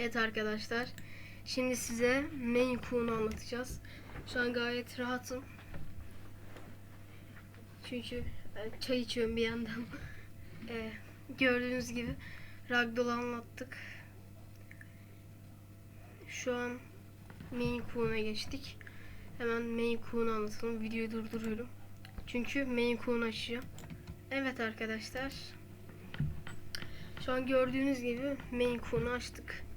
Evet arkadaşlar. Şimdi size Maine Coon'u anlatacağız. Şu an gayet rahatım. Çünkü e, çay içiyorum bir yandan. E, gördüğünüz gibi Ragdoll'u anlattık. Şu an Maine Coon'a geçtik. Hemen Maine Coon'u anlatalım. Videoyu durduruyorum. Çünkü Maine Coon'u açacağım. Evet arkadaşlar. Şu an gördüğünüz gibi Maine Coon'u açtık.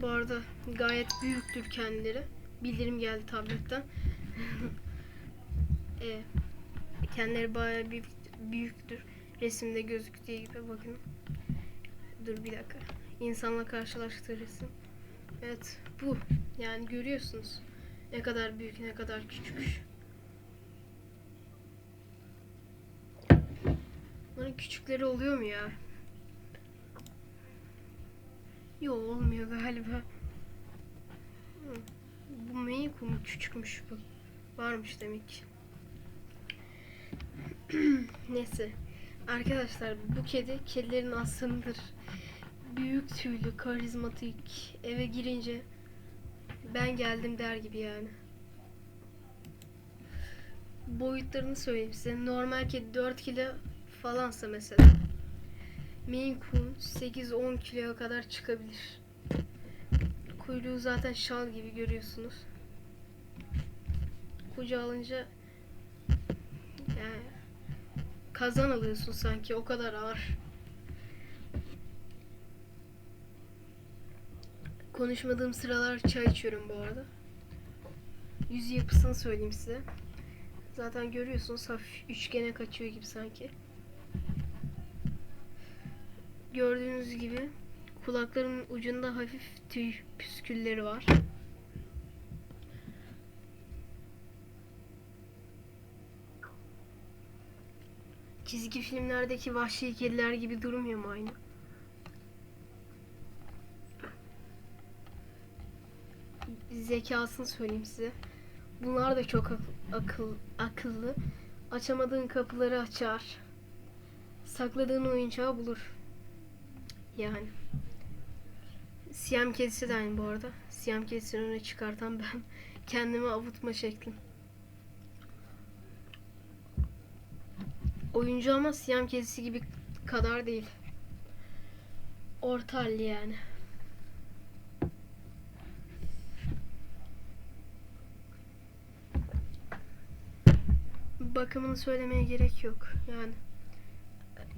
Bu arada gayet büyüktür kendileri. Bildirim geldi tabletten. e, kendileri bayağı büyük, büyüktür. Resimde gözüktüğü gibi bakın. Dur bir dakika. İnsanla karşılaştığı resim. Evet bu. Yani görüyorsunuz. Ne kadar büyük ne kadar küçük. Bunların küçükleri oluyor mu ya? Yok olmuyor galiba. Bu Coon küçükmüş bu. Varmış demek ki. Neyse. Arkadaşlar bu kedi kedilerin aslanıdır. Büyük tüylü, karizmatik. Eve girince ben geldim der gibi yani. Boyutlarını söyleyeyim size. Normal kedi 4 kilo falansa mesela. Maine Coon 8-10 kiloya kadar çıkabilir. Kuyruğu zaten şal gibi görüyorsunuz. Kucağa alınca yani kazan alıyorsun sanki o kadar ağır. Konuşmadığım sıralar çay içiyorum bu arada. Yüz yapısını söyleyeyim size. Zaten görüyorsunuz hafif üçgene kaçıyor gibi sanki. Gördüğünüz gibi kulaklarının ucunda hafif tüy püskülleri var. Çizgi filmlerdeki vahşi kediler gibi durmuyor mu aynı? Zekasını söyleyeyim size. Bunlar da çok ak- akıl akıllı. Açamadığın kapıları açar. Sakladığın oyuncağı bulur. Yani. Siyam kedisi de aynı bu arada. Siyam kedisini öne çıkartan ben. Kendimi avutma şeklim. Oyuncu ama Siyam kedisi gibi kadar değil. Orta halli yani. Bakımını söylemeye gerek yok. Yani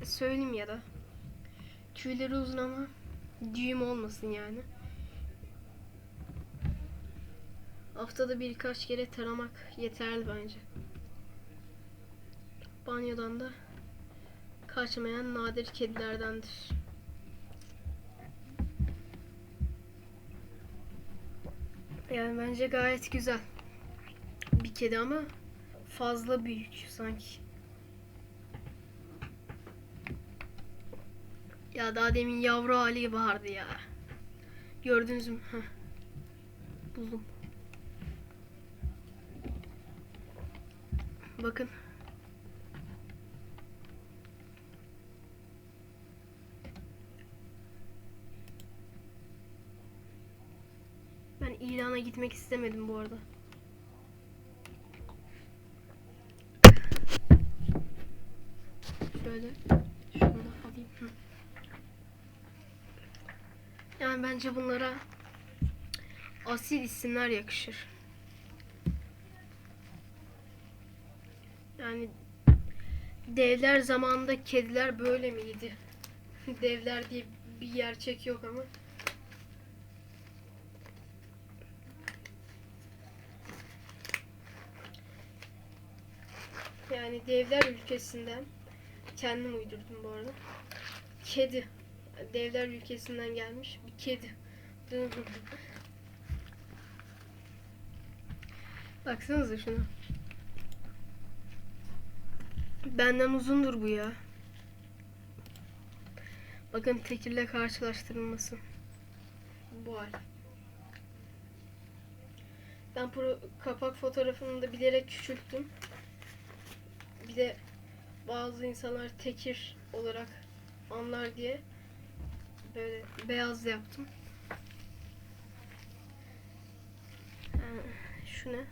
söyleyeyim ya da tüyleri uzun ama düğüm olmasın yani. Haftada birkaç kere taramak yeterli bence. Banyodan da kaçmayan nadir kedilerdendir. Yani bence gayet güzel. Bir kedi ama fazla büyük sanki. Ya daha demin yavru hali vardı ya. Gördünüz mü? Heh. Buldum. Bakın. Ben ilana gitmek istemedim bu arada. Şöyle şunu da alayım. Yani bence bunlara asil isimler yakışır. Yani devler zamanında kediler böyle miydi? devler diye bir gerçek yok ama. Yani devler ülkesinden kendim uydurdum bu arada. Kedi. Devler ülkesinden gelmiş bir kedi. Baksanıza şuna. Benden uzundur bu ya. Bakın tekirle karşılaştırılması. Bu hal. Ben pro kapak fotoğrafını da bilerek küçülttüm. Bir de bazı insanlar tekir olarak anlar diye Böyle beyaz yaptım. Ee, şu ne?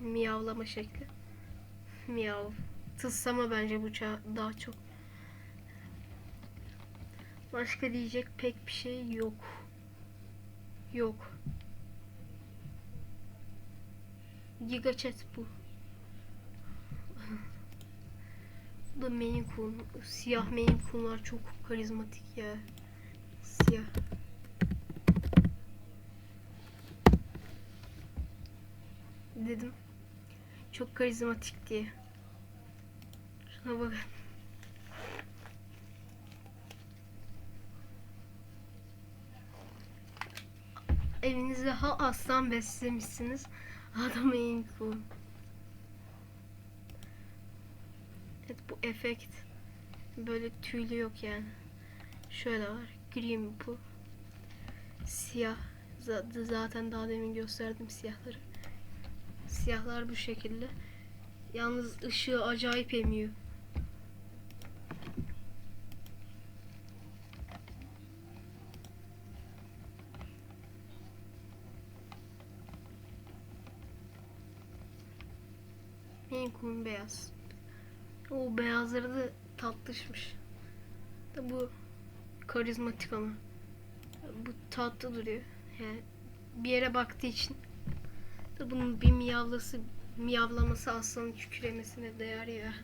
Miyavlama şekli. Miyav. Tılsama bence bu daha çok. Başka diyecek pek bir şey yok. Yok. Giga chat bu. Da Maine Coon. Siyah Maine Coon'lar çok karizmatik ya. Siyah. Dedim. Çok karizmatik diye. Şuna bak. Evinizde ha aslan beslemişsiniz. Adam en cool. Evet bu efekt böyle tüylü yok yani. Şöyle var. Green bu. Siyah. Zaten daha demin gösterdim siyahları. Siyahlar bu şekilde. Yalnız ışığı acayip emiyor. Kum beyaz. O beyazları da tatlışmış. Da bu karizmatik ama. Bu tatlı duruyor. Yani bir yere baktığı için. Da bunun bir miyavlası, miyavlaması aslanın kükremesine değer ya.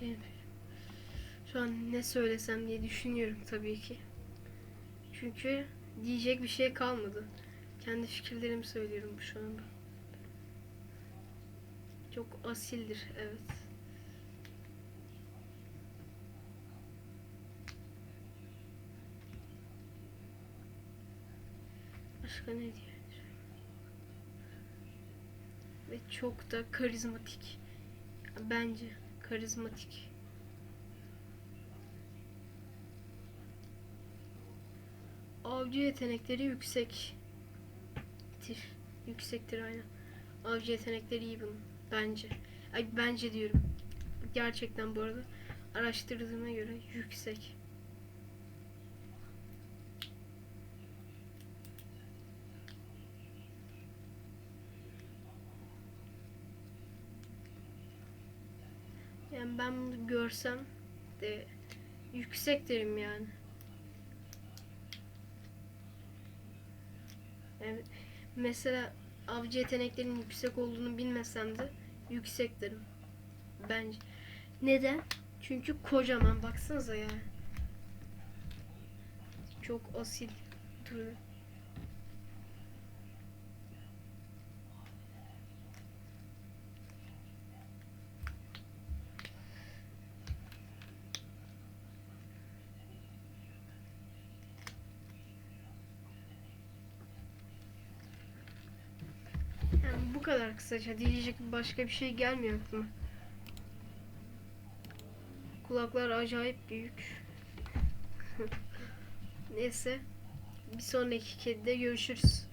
Şey, şu an ne söylesem diye düşünüyorum tabii ki. Çünkü diyecek bir şey kalmadı. Kendi fikirlerimi söylüyorum şu anda. Çok asildir, evet. Başka ne diyebilirim? Ve çok da karizmatik. Bence karizmatik. Avcı yetenekleri yüksektir. Yüksektir aynen. Avcı yetenekleri iyi bunun. Bence. Ay bence diyorum. Gerçekten bu arada araştırdığıma göre yüksek. Yani ben bunu görsem de yüksek derim yani. Yani mesela avcı yeteneklerinin yüksek olduğunu bilmesem de yüksek derim. Bence. Neden? Çünkü kocaman baksanıza ya. Çok asil duruyor. Yani bu kadar kısaca diyecek başka bir şey gelmiyor aklıma. Kulaklar acayip büyük. Neyse. Bir sonraki kedide görüşürüz.